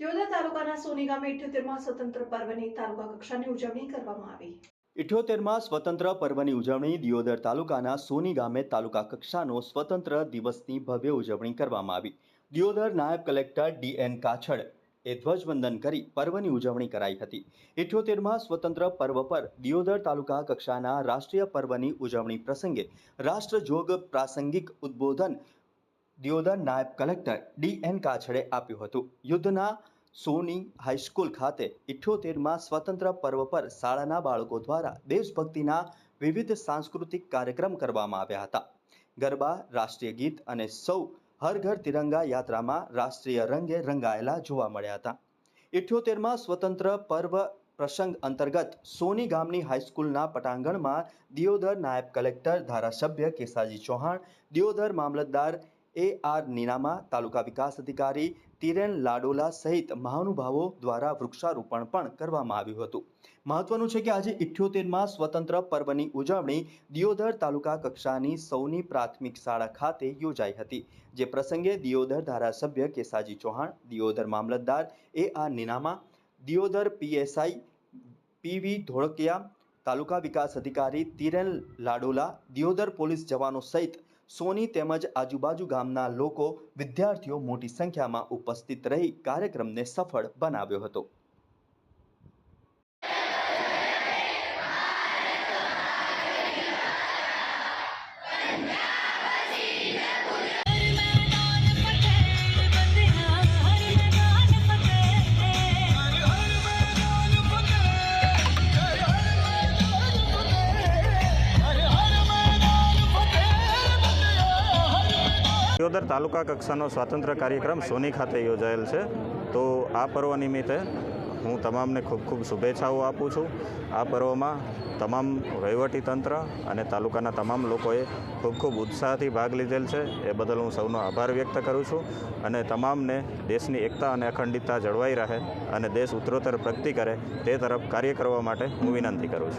દિયોદર તાલુકાના સોની ઇઠ્યોતેરમાં સ્વતંત્ર પર્વની તાલુકા કક્ષાની ઉજવણી કરવામાં આવી. ઇઠ્યોતેરમાં સ્વતંત્ર પર્વની ઉજવણી દિયોદર તાલુકાના સોની ગામે તાલુકા કક્ષાનો સ્વતંત્ર દિવસની ભવ્ય ઉજવણી કરવામાં આવી. દિયોદર નાયબ કલેક્ટર ડી એન કાછડ એ ધ્વજવંદન કરી પર્વની ઉજવણી કરાઈ હતી. ઇઠ્યોતેરમાં સ્વતંત્ર પર્વ પર દિયોદર તાલુકા કક્ષાના રાષ્ટ્રીય પર્વની ઉજવણી પ્રસંગે રાષ્ટ્રજોગ પ્રાસંગિક ઉદ્બોધન દિયોદર નાયબ કલેક્ટર ડી એન કાછડે આપ્યું હતું. યુદ્ધના સોની હાઈસ્કૂલ ખાતે ઇઠ્યોતેરમાં સ્વતંત્ર પર્વ પર શાળાના બાળકો દ્વારા દેશભક્તિના વિવિધ સાંસ્કૃતિક કાર્યક્રમ કરવામાં આવ્યા હતા. ગરબા, રાષ્ટ્રીય ગીત અને સૌ હર ઘર તિરંગા યાત્રામાં રાષ્ટ્રીય રંગે રંગાયેલા જોવા મળ્યા હતા. ઇઠ્યોતેરમાં સ્વતંત્ર પર્વ પ્રસંગ અંતર્ગત સોની ગામની હાઈસ્કૂલના પટાંગણમાં દિયોદર નાયબ કલેક્ટર ધારાસભ્ય કેસાજી ચૌહાણ, દિયોદર મામલતદાર એ આર નીનામા, તાલુકા વિકાસ અધિકારી તિરેન લાડોલા સહિત મહાનુભાવો દ્વારા વૃક્ષારોપણ પણ કરવામાં આવ્યું હતું. મહત્વનું છે કે આજે ઇઠ્યોતેરમાં સ્વતંત્ર પર્વની ઉજવણી દિયોદર તાલુકા કક્ષાની સૌની પ્રાથમિક શાળા ખાતે યોજાઈ હતી, જે પ્રસંગે દિયોદર ધારાસભ્ય કેસાજી ચૌહાણ, દિયોદર મામલતદાર A R Ninama, Deodar PSI P V Dholakia, taluka વિકાસ અધિકારી તિરેન લાડોલા, દિયોદર પોલીસ જવાનો સહિત સોની તેમજ આજુબાજુ ગામના લોકો વિદ્યાર્થીઓ મોટી સંખ્યામાં ઉપસ્થિત રહી કાર્યક્રમને સફળ બનાવ્યો હતો. દિયોદર તાલુકા કક્ષાનો સ્વાતંત્ર્ય કાર્યક્રમ સોની ખાતે યોજાયેલ છે. તો આ પર્વ નિમિત્તે હું તમામને ખૂબ ખૂબ શુભેચ્છાઓ આપું છું. આ પર્વમાં તમામ તંત્ર અને તાલુકાના તમામ લોકોએ ખૂબ ખૂબ ઉત્સાહથી ભાગ લીધેલ છે. એ બદલ હું સૌનો આભાર વ્યક્ત કરું છું અને તમામને દેશની એકતા અને અખંડિતતા જળવાઈ રહે અને દેશ ઉત્તરોત્તર પ્રગતિ કરે તે તરફ કાર્ય કરવા માટે હું વિનંતી કરું છું.